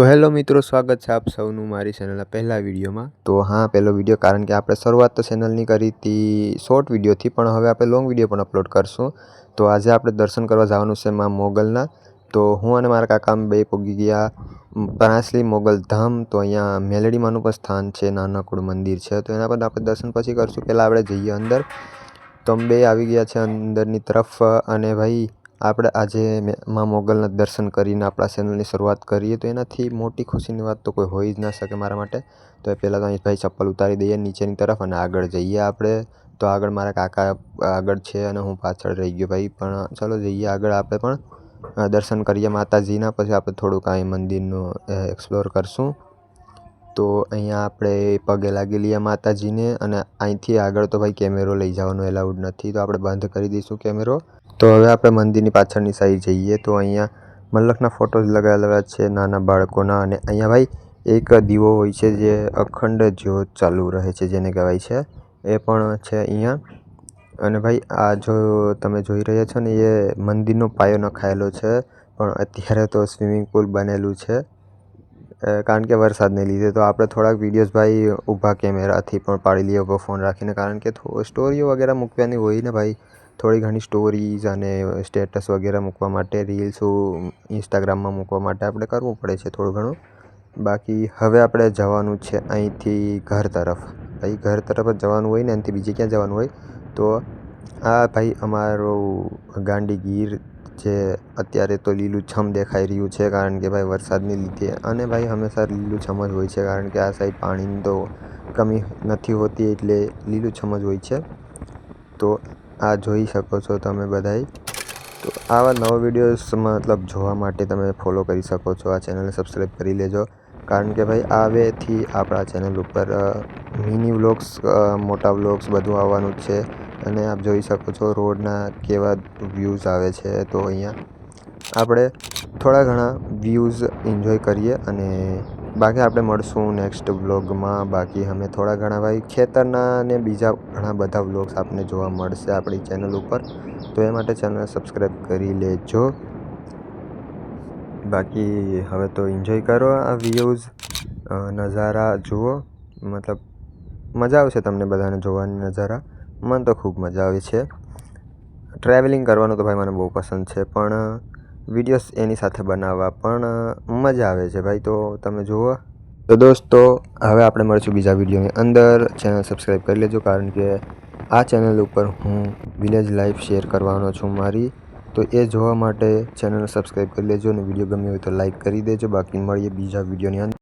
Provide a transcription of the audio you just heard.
તો હેલો મિત્રો, સ્વાગત છે આપ સૌનું મારી ચેનલના પહેલા વિડીયોમાં. તો હા, પહેલો વીડિયો કારણ કે આપણે શરૂઆત તો ચેનલની કરી હતી શોર્ટ વિડીયોથી, પણ હવે આપણે લોંગ વીડિયો પણ અપલોડ કરશું. તો આજે આપણે દર્શન કરવા જવાનું છે માં મોગલના. તો હું અને મારા કાકા બે પગી ગયા. પરાસલી મોગલ ધામ, તો અહીંયા મેલડીમાંનું પણ સ્થાન છે, નાનકડું મંદિર છે. તો એના પર આપણે દર્શન પછી કરશું. પહેલાં આપણે જઈએ અંદર. તો અમે બે આવી ગયા છે અંદરની તરફ. અને ભાઈ આપણે આજે મા મોગલના દર્શન કરીને આપણા ચેનલની શરૂઆત કરીએ તો એનાથી મોટી ખુશીની વાત તો કોઈ હોઈ જ ના શકે મારા માટે. તો એ પહેલાં તો અહીં ભાઈ ચપ્પલ ઉતારી દઈએ નીચેની તરફ અને આગળ જઈએ આપણે. તો આગળ મારા કાકા, આગળ છે અને હું પાછળ રહી ગયો ભાઈ. પણ ચલો જઈએ આગળ આપણે પણ દર્શન કરીએ માતાજીના. પછી આપણે થોડુંક અહીં મંદિરનું એક્સપ્લોર કરશું. તો અહીંયા આપણે પગે લાગી લઈએ માતાજીને અને અહીંથી આગળ તો ભાઈ કેમેરો લઈ જવાનો એલાઉડ નથી. તો આપણે બંધ કરી દઈશું કેમેરો. તો હવે આપણે મંદિરની પાછળની સાઈડ જઈએ તો અહીંયા મલ્લખના ફોટોઝ લગાવેલા છે નાના બાળકોના અને અહીંયા ભાઈ એક દીવો હોય છે જે અખંડ જ્યોત ચાલુ રહે છે જેને કહેવાય છે. એ પણ છે અહીંયા. અને ભાઈ આ જો તમે જોઈ રહ્યા છો ને એ મંદિરનો પાયો નખાયેલો છે, પણ અત્યારે તો સ્વિમિંગ પુલ બનેલું છે. કારણ કે વરસાદને લીધે તો આપણે થોડાક વિડીયોઝ ભાઈ ઊભા કેમેરાથી પણ પાડી લઈએ, ઊભો ફોન રાખીને. કારણ કે સ્ટોરીઓ વગેરે મૂકવાની હોય ને ભાઈ થોડી ઘણી સ્ટોરીઝ અને સ્ટેટસ વગેરે મૂકવા માટે રીલ્સો ઇન્સ્ટાગ્રામમાં મૂકવા માટે આપણે કરવું પડે છે થોડું ઘણું. બાકી હવે આપણે જવાનું છે અહીંથી ઘર તરફ. ભાઈ, ઘર તરફ જ જવાનું હોય ને, એનાથી બીજે ક્યાં જવાનું હોય? તો આ ભાઈ અમારું ગાંડીગીર જે અત્યારે તો લીલુંછમ દેખાઈ રહ્યું છે કારણ કે ભાઈ વરસાદને લીધે. અને ભાઈ હંમેશા લીલુંછમ જ હોય છે કારણ કે આ સાઈડ પાણીની તો કમી નથી હોતી એટલે લીલુંછમ જ હોય છે. તો આ જોઈ શકો છો તમે બધાય. તો આવા નવા વિડીયોઝ મતલબ જોવા માટે તમે ફોલો કરી શકો છો, આ ચેનલને સબસ્ક્રાઈબ કરી લેજો. કારણ કે ભાઈ આવેથી આપણા ચેનલ ઉપર મિની વ્લોગ્સ મોટા વ્લોગ્સ બધું આવવાનું જ છે. અને આપ જોઈ શકો છો રોડના કેવા વ્યૂઝ આવે છે. તો અહીંયા આપણે થોડા ઘણા વ્યૂઝ એન્જોય કરીએ અને બાકી આપણે મળશું નેક્સ્ટ વ્લોગમાં બાકી અમે થોડા ઘણા ભાઈ ખેતરના અને બીજા ઘણા બધા વ્લોગ્સ આપને જોવા મળશે આપણી ચેનલ ઉપર. તો એ માટે ચેનલ સબસ્ક્રાઈબ કરી લેજો. બાકી હવે તો એન્જોય કરો આ વ્યૂઝ નજારા જુઓ. મતલબ મજા આવશે તમને બધાને જોવાની નજારા. મને તો ખૂબ મજા આવે છે. ટ્રાવેલિંગ કરવાનું તો ભાઈ મને બહુ પસંદ છે, પણ વિડીયોઝ એની સાથે બનાવવા પણ મજા આવે છે ભાઈ, તો તમે જુઓ. તો દોસ્તો, હવે આપણે મળીશું બીજા વિડીયોની અંદર. ચેનલ સબસ્ક્રાઈબ કરી લેજો, કારણ કે આ ચેનલ ઉપર હું વિલેજ લાઈફ શેર કરવાનો છું મારી. તો એ જોવા માટે ચેનલ સબસ્ક્રાઈબ કરી લેજો અને વીડિયો ગમ્યો હોય તો લાઈક કરી દેજો. બાકી મળીએ બીજા વિડીયોની અંદર.